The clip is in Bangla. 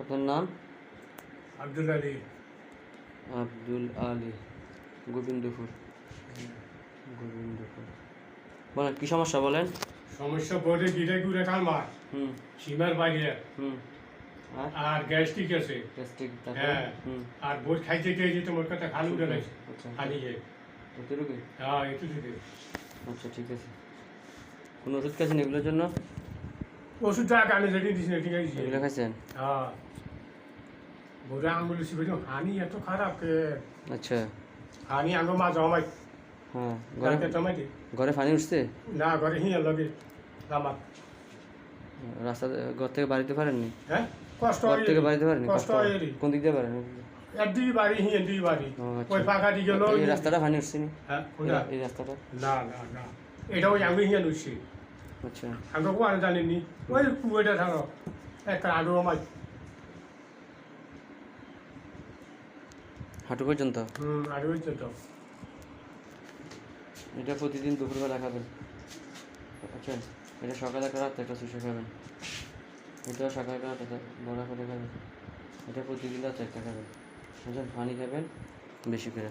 আপনার নাম? আব্দুল আলী। আব্দুল আলী। গোবিন্দপুর। গোবিন্দপুর। বলেন কী সমস্যা বলেন? সমস্যা বোর্ডে গিরে গুড়ে কালমার। হুম। সীমার বাইরে হুম। আর? আর গ্যাস্ট্রিক আছে। গ্যাস্ট্রিক হ্যাঁ। হুম। আর বোর্ড খাইতে খেয়ে যেতে মোর কথা খালু উঠে গেছে। আচ্ছা খালি যে এতটুকু হ্যাঁ একটু দিতে আচ্ছা ঠিক আছে। কোনো ওষুধ খাচ্ছেন এগুলোর জন্য? ওষুধটা কানে এগুলো খাইছেন? হ্যাঁ। শিবে হানি এত খারাপ কে? আচ্ছা। হানি আঙুল মা জমাই হ্যাঁ ঘরে জমাই ঘরে পানি উঠছে? না ঘরে হিয়া লগে। আমার রাস্তা ঘর থেকে বাড়িতে পারেননি? হ্যাঁ? কষ্ট ঘর থেকে বাড়িতে পারেননি? কষ্ট কোন দিক দিয়ে পারেন একদিকে বাড়ি হিয়া দুই বাড়ি। আচ্ছা। ওই ফাঁকা দিকে এই রাস্তাটা পানি উঠছে নি? হ্যাঁ এই রাস্তাটা? না না না। এটা ওই আঙুল হিয়া লুচি আচ্ছা। আগে কোয়ানো জানিনি ওই কুয়েটা থাকো একটা আলু আমার হাঁটু পর্যন্ত? হুম আলু হচ্ছে তো এটা প্রতিদিন দুপুরবেলা খাবেন। আচ্ছা এটা সকালে একটা রাতে একটা শুষে খাবেন। এটা সকালে একটা রাতে বড়া করে খাবেন। এটা প্রতিদিন রাতে একটা খাবেন। বুঝলেন? পানি খাবেন বেশি করে।